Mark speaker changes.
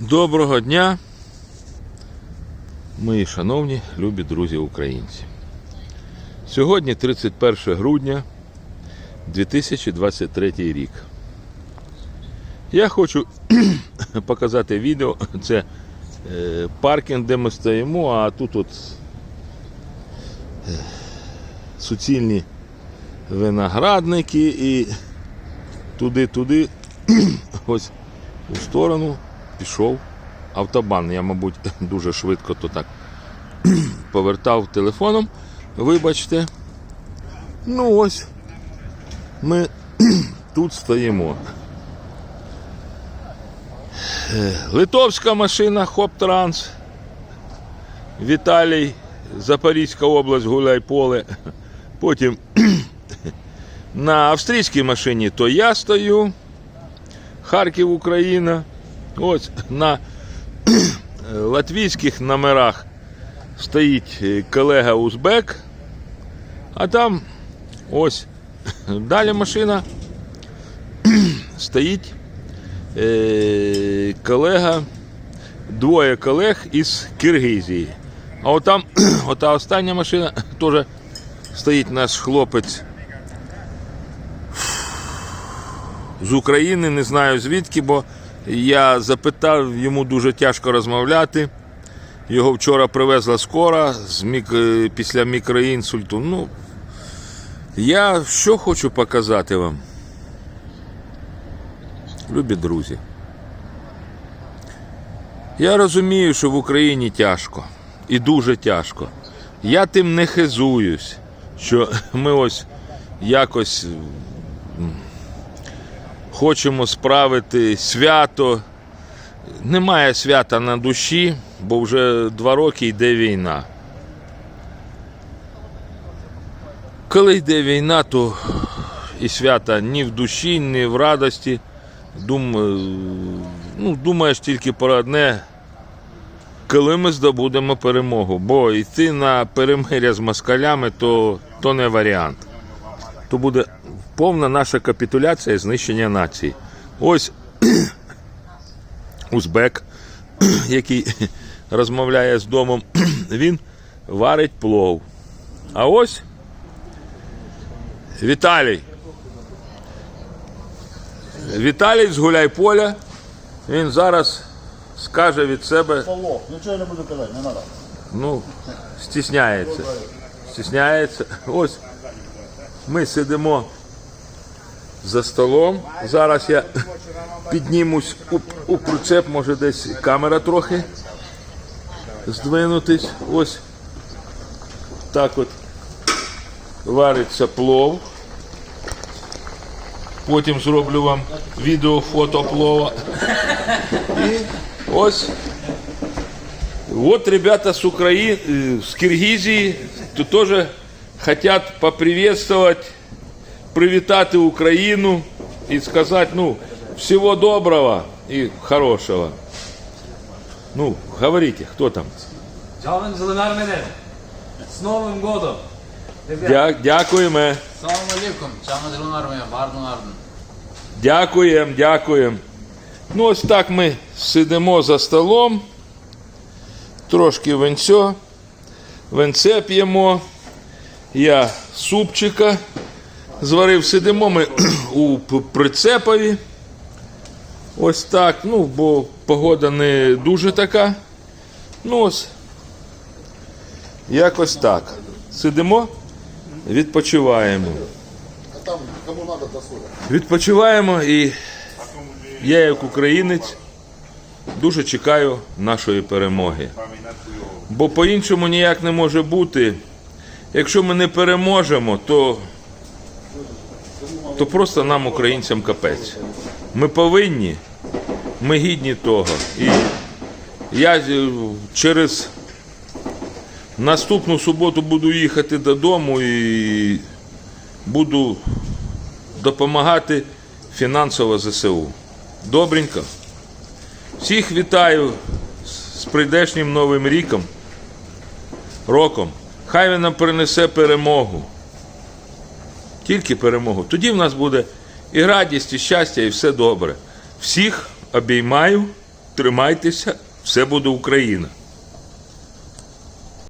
Speaker 1: Доброго дня, мої шановні любі друзі українці. Сьогодні 31 грудня 2023 рік. Я хочу показати відео. Це е, паркінг, де ми стоїмо, а тут от е, суцільні виноградники і туди-туди, ось у сторону пішов автобан. Я, мабуть, дуже швидко то так повертав телефоном. Вибачте. Ну ось ми тут стоїмо. Е, Литовська машина Хоптранс. Віталій, Запорізька область, Гуляйполе. Потім на австрійській машині то я стою. Харків, Україна. Ось на латвійських номерах стоїть е, колега Узбек, а там ось далі машина стоїть е, колега, двоє колег із Киргизії. А отам, ота остання машина теж стоїть наш хлопець з України, не знаю звідки, бо я запитав, йому дуже тяжко розмовляти. Його вчора привезла скора з мік... е, після мікроінсульту. Ну, я що хочу показати вам. Любі друзі. Я розумію, що в Україні тяжко. І дуже тяжко. Я тим не хизуюсь, що ми ось якось хочемо справити свято. Немає свята на душі, бо вже два роки йде війна. Коли йде війна, то і свята ні в душі, ні в радості. Дум, ну, думаєш тільки про одне, коли ми здобудемо перемогу. Бо йти на перемиря з москалями то, то не варіант. То буде повна наша капітуляція і знищення нації. Ось узбек, який розмовляє з домом, він варить плов. А ось Віталій. Віталій з Гуляйполя. Він зараз скаже від себе,
Speaker 2: нічого не буду казати, не треба.
Speaker 1: ну, стісняється. Стісняється. Ось ми сидимо за столом. Зараз я піднімусь у, у прицеп, може десь камера трохи здвинутись. Ось так от вариться плов. Потім зроблю вам відео фото плова. І ось Вот ребята с Украины, с Киргизии, тоже хотят поприветствовать, привитать Украину и сказать, ну, всего доброго и хорошего. Ну, говорите, кто там?
Speaker 3: Canım zılınar beni. С Новым годом!
Speaker 1: Дя- Дякуємо,
Speaker 4: Салам алейкум. Чама зеленар моя, варну варну.
Speaker 1: дякуємо, дякуємо. Ну, ось так ми сидимо за столом, трошки венцьо, венце п'ємо. Я супчика зварив, сидимо ми у прицепові. Ось так, ну, бо погода не дуже така. Ну ось. Якось так. Сидимо, відпочиваємо.
Speaker 2: А там кому треба до.
Speaker 1: Відпочиваємо і я, як українець, дуже чекаю нашої перемоги. Бо по-іншому ніяк не може бути. Якщо ми не переможемо, то, то просто нам, українцям, капець. Ми повинні, ми гідні того. І я е, через наступну суботу буду їхати додому і буду допомагати фінансово ЗСУ. Добренько. Всіх вітаю з прийдешнім новим ріком, роком. Хай він нам принесе перемогу. Тільки перемогу. Тоді в нас буде і радість, і щастя, і все добре. Всіх обіймаю тримайтеся, все буде Україна.